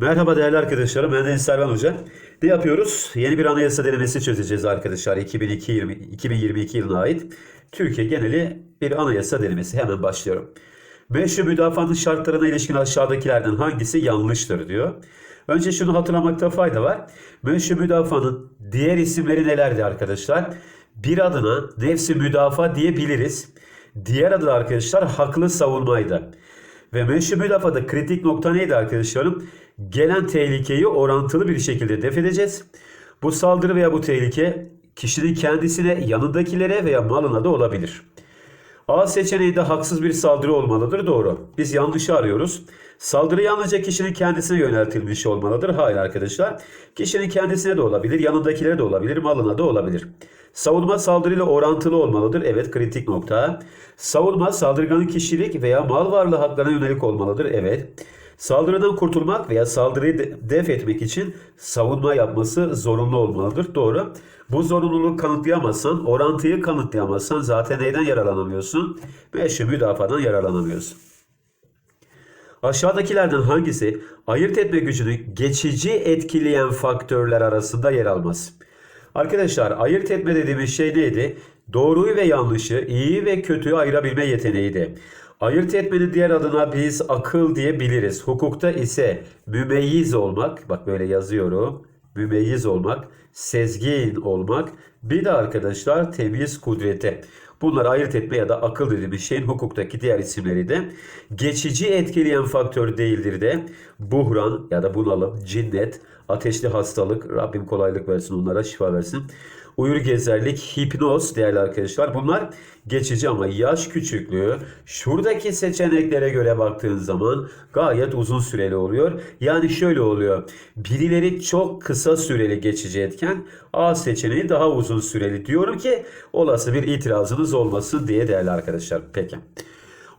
Merhaba değerli arkadaşlarım. Ben Deniz Servan Hoca. Ne yapıyoruz? Yeni bir anayasa denemesi çözeceğiz arkadaşlar. 2002, 20 2022 yılına ait Türkiye geneli bir anayasa denemesi. Hemen başlıyorum. Meşru müdafaanın şartlarına ilişkin aşağıdakilerden hangisi yanlıştır diyor. Önce şunu hatırlamakta fayda var. Meşru müdafaanın diğer isimleri nelerdi arkadaşlar? Bir adına nefsi müdafaa diyebiliriz. Diğer adı da arkadaşlar haklı savunmaydı. Ve meşru müdafada kritik nokta neydi arkadaşlarım? Gelen tehlikeyi orantılı bir şekilde def edeceğiz. Bu saldırı veya bu tehlike kişinin kendisine, yanındakilere veya malına da olabilir. A seçeneği de haksız bir saldırı olmalıdır. Doğru. Biz yanlışı arıyoruz. Saldırı yalnızca kişinin kendisine yöneltilmiş olmalıdır. Hayır arkadaşlar. Kişinin kendisine de olabilir, yanındakilere de olabilir, malına da olabilir. Savunma saldırıyla orantılı olmalıdır. Evet kritik nokta. Savunma saldırganın kişilik veya mal varlığı haklarına yönelik olmalıdır. Evet. Saldırıdan kurtulmak veya saldırıyı de- def etmek için savunma yapması zorunlu olmalıdır. Doğru. Bu zorunluluğu kanıtlayamazsan, orantıyı kanıtlayamazsan zaten neyden yararlanamıyorsun? Meşru müdafadan yararlanamıyorsun. Aşağıdakilerden hangisi ayırt etme gücünü geçici etkileyen faktörler arasında yer almaz? Arkadaşlar ayırt etme dediğimiz şey neydi? Doğruyu ve yanlışı, iyi ve kötüyü ayırabilme yeteneğiydi. Ayırt etmenin diğer adına biz akıl diyebiliriz. Hukukta ise mümeyyiz olmak, bak böyle yazıyorum. Mümeyyiz olmak, sezgin olmak, bir de arkadaşlar temyiz kudreti. Bunları ayırt etme ya da akıl dediğimiz şeyin hukuktaki diğer isimleri de geçici etkileyen faktör değildir de buhran ya da bunalım, cinnet, ateşli hastalık, Rabbim kolaylık versin onlara şifa versin. Uyur gezerlik, hipnoz değerli arkadaşlar bunlar geçici ama yaş küçüklüğü şuradaki seçeneklere göre baktığın zaman gayet uzun süreli oluyor. Yani şöyle oluyor. Birileri çok kısa süreli geçici etken A seçeneği daha uzun süreli diyorum ki olası bir itirazınız olmasın diye değerli arkadaşlar. Peki.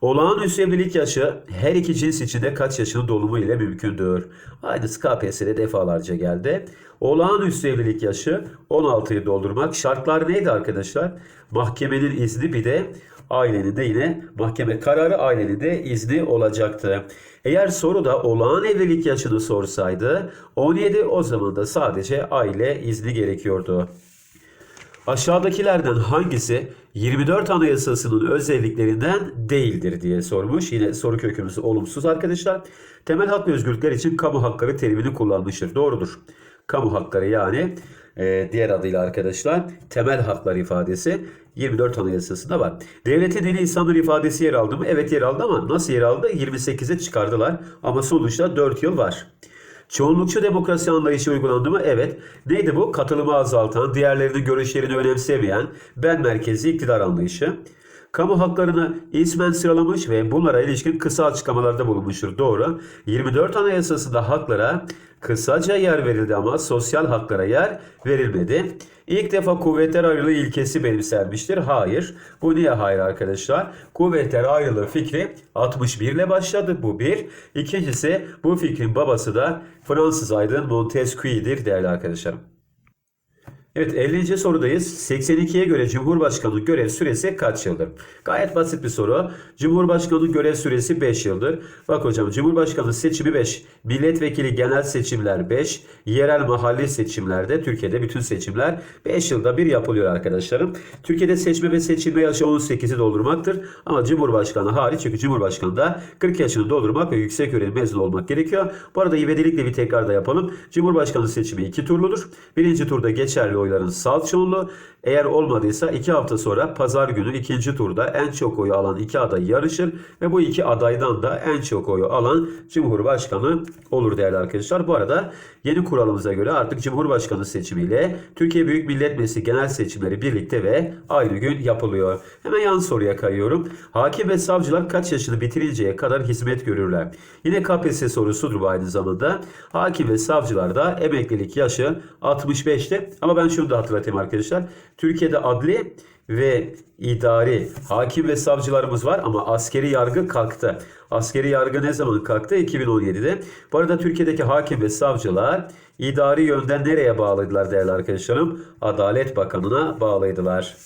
Olağanüstü evlilik yaşı her iki cins içinde kaç yaşının dolumu ile mümkündür? Aynısı KPSS'de defalarca geldi. Olağanüstü evlilik yaşı 16'yı doldurmak. Şartlar neydi arkadaşlar? Mahkemenin izni bir de ailenin de yine mahkeme kararı ailenin de izni olacaktı. Eğer soruda olağan evlilik yaşını sorsaydı 17 o zaman da sadece aile izni gerekiyordu. Aşağıdakilerden hangisi 24 Anayasası'nın özelliklerinden değildir diye sormuş. Yine soru kökümüz olumsuz arkadaşlar. Temel hak ve özgürlükler için kamu hakları terimini kullanmıştır. Doğrudur. Kamu hakları yani e, diğer adıyla arkadaşlar temel haklar ifadesi 24 Anayasası'nda var. Devletin dini insanlar ifadesi yer aldı mı? Evet yer aldı ama nasıl yer aldı? 28'e çıkardılar ama sonuçta 4 yıl var. Çoğunlukçu demokrasi anlayışı uygulandı mı? Evet. Neydi bu? Katılımı azaltan, diğerlerinin görüşlerini önemsemeyen, ben merkezi iktidar anlayışı. Kamu haklarını ismen sıralamış ve bunlara ilişkin kısa açıklamalarda bulunmuştur. Doğru. 24 Anayasası'nda haklara kısaca yer verildi ama sosyal haklara yer verilmedi. İlk defa kuvvetler ayrılığı ilkesi benimsenmiştir. Hayır. Bu niye hayır arkadaşlar? Kuvvetler ayrılığı fikri 61 ile başladı. Bu bir. İkincisi bu fikrin babası da Fransız aydın Montesquieu'dir değerli arkadaşlarım. Evet 50. sorudayız. 82'ye göre Cumhurbaşkanı görev süresi kaç yıldır? Gayet basit bir soru. Cumhurbaşkanı görev süresi 5 yıldır. Bak hocam Cumhurbaşkanı seçimi 5, milletvekili genel seçimler 5, yerel mahalli seçimlerde Türkiye'de bütün seçimler 5 yılda bir yapılıyor arkadaşlarım. Türkiye'de seçme ve seçilme yaşı 18'i doldurmaktır. Ama Cumhurbaşkanı hariç çünkü Cumhurbaşkanı da 40 yaşını doldurmak ve yüksek öğrenim mezunu olmak gerekiyor. Bu arada ivedilikle bir tekrar da yapalım. Cumhurbaşkanı seçimi 2 turludur. Birinci turda geçerli oyların salt çoğunluğu. Eğer olmadıysa 2 hafta sonra pazar günü ikinci turda en çok oyu alan iki aday yarışır ve bu iki adaydan da en çok oyu alan Cumhurbaşkanı olur değerli arkadaşlar. Bu arada yeni kuralımıza göre artık Cumhurbaşkanı seçimiyle Türkiye Büyük Millet Meclisi genel seçimleri birlikte ve aynı gün yapılıyor. Hemen yan soruya kayıyorum. Hakim ve savcılar kaç yaşını bitirinceye kadar hizmet görürler? Yine KPSS sorusudur bu aynı zamanda. Hakim ve savcılarda emeklilik yaşı 65'te ama ben şunu da hatırlatayım arkadaşlar. Türkiye'de adli ve idari hakim ve savcılarımız var ama askeri yargı kalktı. Askeri yargı ne zaman kalktı? 2017'de. Bu arada Türkiye'deki hakim ve savcılar idari yönden nereye bağlıydılar değerli arkadaşlarım? Adalet Bakanı'na bağlıydılar.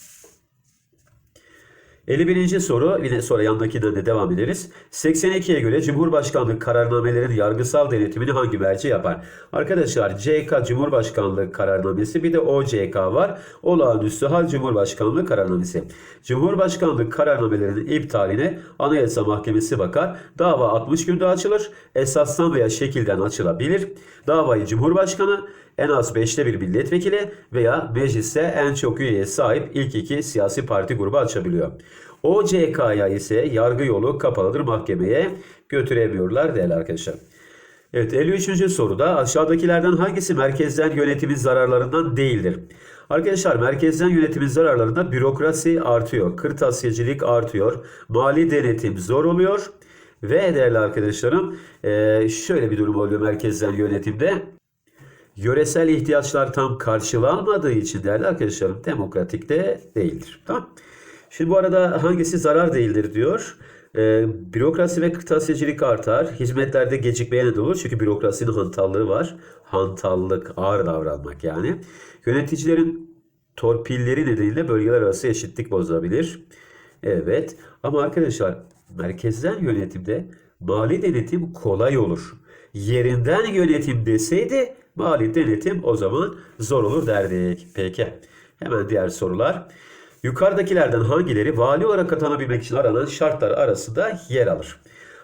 51. soru yine sonra yandakinden de devam ederiz. 82'ye göre Cumhurbaşkanlığı kararnamelerinin yargısal denetimini hangi merci yapar? Arkadaşlar CK Cumhurbaşkanlığı kararnamesi bir de OCK var. Olağanüstü hal Cumhurbaşkanlığı kararnamesi. Cumhurbaşkanlığı kararnamelerinin iptaline Anayasa Mahkemesi bakar. Dava 60 günde açılır. Esasdan veya şekilden açılabilir. Davayı Cumhurbaşkanı en az 5'te bir milletvekili veya mecliste en çok üyeye sahip ilk iki siyasi parti grubu açabiliyor. OCK'ya ise yargı yolu kapalıdır mahkemeye götüremiyorlar değerli arkadaşlar. Evet 53. soruda aşağıdakilerden hangisi merkezden yönetimin zararlarından değildir? Arkadaşlar merkezden yönetimin zararlarında bürokrasi artıyor, kırtasiyecilik artıyor, mali denetim zor oluyor ve değerli arkadaşlarım eee, şöyle bir durum oluyor merkezden yönetimde. Yöresel ihtiyaçlar tam karşılanmadığı için değerli arkadaşlarım demokratik de değildir. Tamam. Şimdi bu arada hangisi zarar değildir diyor. Ee, bürokrasi ve kırtasiyecilik artar. Hizmetlerde gecikmeye neden olur. Çünkü bürokrasinin hantallığı var. Hantallık, ağır davranmak yani. Yöneticilerin torpilleri nedeniyle bölgeler arası eşitlik bozulabilir. Evet. Ama arkadaşlar merkezden yönetimde mali denetim kolay olur. Yerinden yönetim deseydi mali denetim o zaman zor olur derdik. Peki. Hemen diğer sorular. Yukarıdakilerden hangileri vali olarak atanabilmek için aranan şartlar arasında yer alır?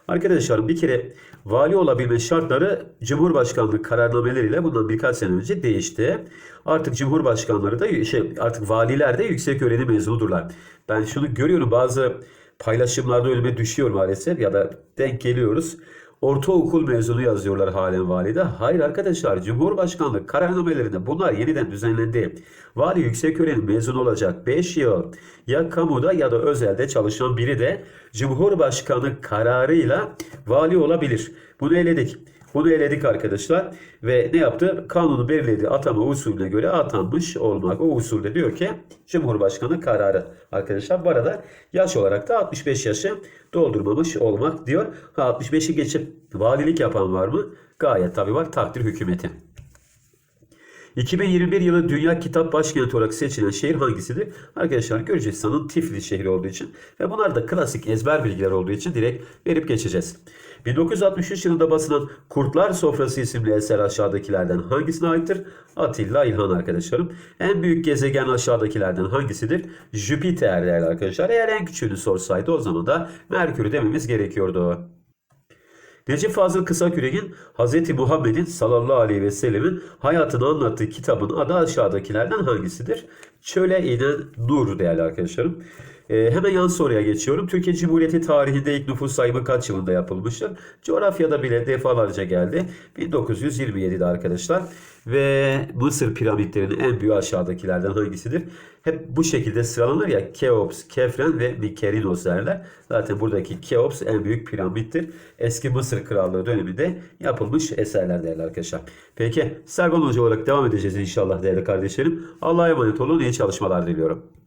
Arkadaşlar bir kere vali olabilme şartları Cumhurbaşkanlığı kararnameleriyle bundan birkaç sene önce değişti. Artık Cumhurbaşkanları da şey artık valiler de yüksek öğrenim mezunudurlar. Ben şunu görüyorum bazı paylaşımlarda önüme düşüyor maalesef ya da denk geliyoruz. Ortaokul mezunu yazıyorlar halen valide. Hayır arkadaşlar Cumhurbaşkanlığı kararnamelerinde bunlar yeniden düzenlendi. Vali yüksek öğrenim mezunu olacak 5 yıl ya kamuda ya da özelde çalışan biri de Cumhurbaşkanı kararıyla vali olabilir. Bunu eledik. Bunu eledik arkadaşlar ve ne yaptı? Kanunu belirlediği atama usulüne göre atanmış olmak. O usulde diyor ki Cumhurbaşkanı kararı arkadaşlar. Bu arada yaş olarak da 65 yaşı doldurmamış olmak diyor. Ha 65'i geçip valilik yapan var mı? Gayet tabii var. Takdir hükümeti. 2021 yılı Dünya Kitap Başkenti olarak seçilen şehir hangisidir? Arkadaşlar Gürcistan'ın Tiflis şehri olduğu için ve bunlar da klasik ezber bilgiler olduğu için direkt verip geçeceğiz. 1963 yılında basılan Kurtlar Sofrası isimli eser aşağıdakilerden hangisine aittir? Atilla İlhan arkadaşlarım. En büyük gezegen aşağıdakilerden hangisidir? Jüpiter değerli arkadaşlar. Eğer en küçüğünü sorsaydı o zaman da Merkür dememiz gerekiyordu. Necip Fazıl Kısakürek'in Hz. Muhammed'in sallallahu aleyhi ve sellemin hayatını anlattığı kitabın adı aşağıdakilerden hangisidir? Çöle inen nur değerli arkadaşlarım. Ee, hemen yan soruya geçiyorum. Türkiye Cumhuriyeti tarihinde ilk nüfus sayımı kaç yılında yapılmıştır? Coğrafyada bile defalarca geldi. 1927'de arkadaşlar. Ve Mısır piramitlerinin en büyüğü aşağıdakilerden hangisidir? Hep bu şekilde sıralanır ya Keops, Kefren ve Mykerinos derler. Zaten buradaki Keops en büyük piramittir. Eski Mısır Krallığı döneminde yapılmış eserler değerli arkadaşlar. Peki Serban Hoca olarak devam edeceğiz inşallah değerli kardeşlerim. Allah'a emanet olun. İyi çalışmalar diliyorum.